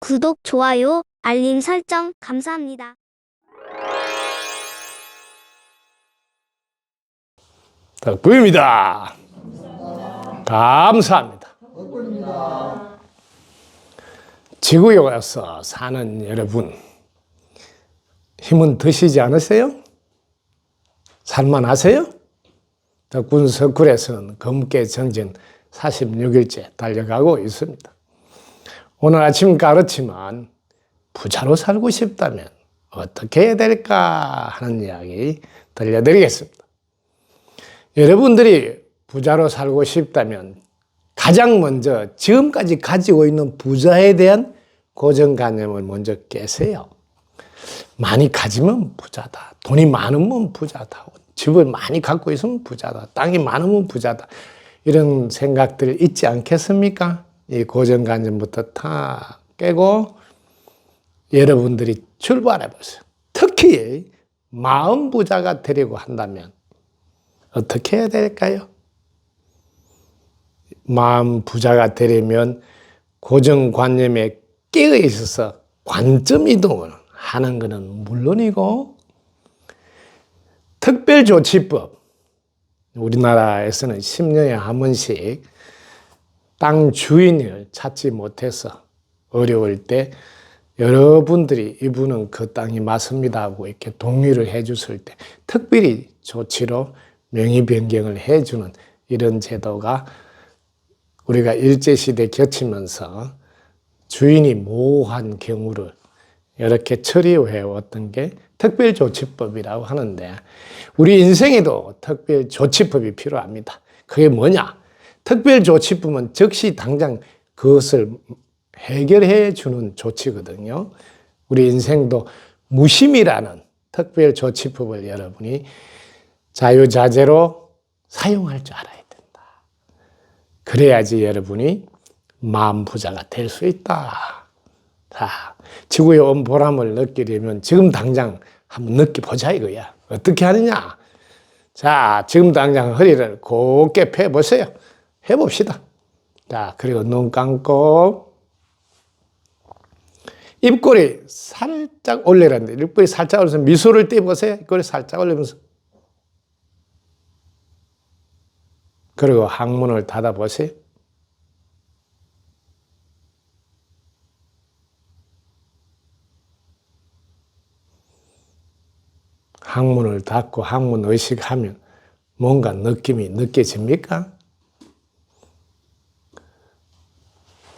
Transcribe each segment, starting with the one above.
구독, 좋아요, 알림 설정 감사합니다. 덕분입니다. 감사합니다. 지구에 와서 사는 여러분, 힘은 드시지 않으세요? 살만하세요? 덕분 서쿨에서는 검게 정진 46일째 달려가고 있습니다. 오늘 아침 가르치만 부자로 살고 싶다면 어떻게 해야 될까 하는 이야기 들려드리겠습니다. 여러분들이 부자로 살고 싶다면 가장 먼저 지금까지 가지고 있는 부자에 대한 고정관념을 먼저 깨세요. 많이 가지면 부자다. 돈이 많으면 부자다. 집을 많이 갖고 있으면 부자다. 땅이 많으면 부자다. 이런 생각들 있지 않겠습니까? 이 고정관념부터 다 깨고 여러분들이 출발해 보세요. 특히 마음 부자가 되려고 한다면 어떻게 해야 될까요? 마음 부자가 되려면 고정관념에 깨어 있어서 관점 이동을 하는 것은 물론이고 특별조치법 우리나라에서는 10년에 한 번씩 땅 주인을 찾지 못해서 어려울 때 여러분들이 이분은 그 땅이 맞습니다 하고 이렇게 동의를 해 줬을 때 특별히 조치로 명의 변경을 해 주는 이런 제도가 우리가 일제시대 겹치면서 주인이 모호한 경우를 이렇게 처리해 왔던 게 특별조치법이라고 하는데 우리 인생에도 특별조치법이 필요합니다. 그게 뭐냐? 특별조치법은 즉시 당장 그것을 해결해 주는 조치거든요. 우리 인생도 무심이라는 특별조치법을 여러분이 자유자재로 사용할 줄 알아야 된다. 그래야지 여러분이 마음 부자가 될 수 있다. 자, 지구에 온 보람을 느끼려면 지금 당장 한번 느껴보자 이거야. 어떻게 하느냐? 자, 지금 당장 허리를 곧게 펴보세요. 해봅시다. 자, 그리고 눈 감고 입꼬리 살짝 올리라는데 입꼬리 살짝 올려서 미소를 띄보세요. 입꼬리 살짝 올리면서 그리고 항문을 닫아보세요. 항문을 닫고 항문 의식하면 뭔가 느낌이 느껴집니까?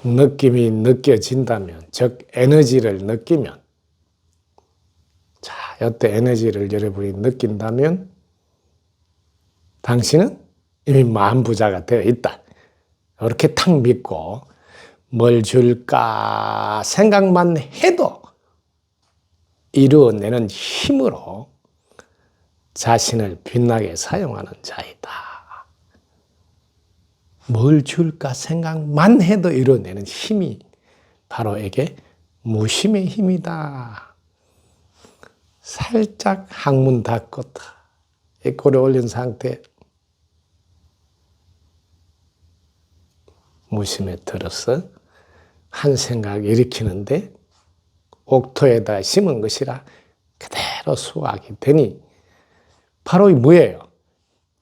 느낌이 느껴진다면, 즉 에너지를 느끼면, 자, 여태 에너지를 여러분이 느낀다면, 당신은 이미 마음 부자가 되어 있다. 이렇게 탁 믿고 뭘 줄까 생각만 해도 이루어내는 힘으로 자신을 빛나게 사용하는 자이다. 뭘 줄까 생각만 해도 이뤄내는 힘이 바로 에게 무심의 힘이다. 살짝 항문 닫고 에코를 올린 상태 무심에 들어서 한 생각 일으키는데 옥토에다 심은 것이라 그대로 수확이 되니 바로 이 뭐예요?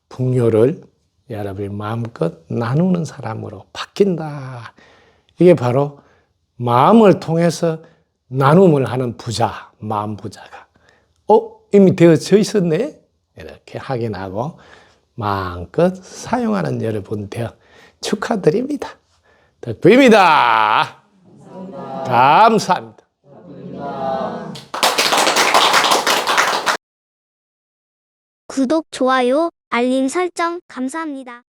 풍요를 여러분이 마음껏 나누는 사람으로 바뀐다. 이게 바로 마음을 통해서 나눔을 하는 부자, 마음 부자가. 어? 이미 되어져 있었네? 이렇게 확인하고 마음껏 사용하는 여러분 되어 축하드립니다. 덕분입니다. 감사합니다. 구독, 좋아요, 알림 설정 감사합니다.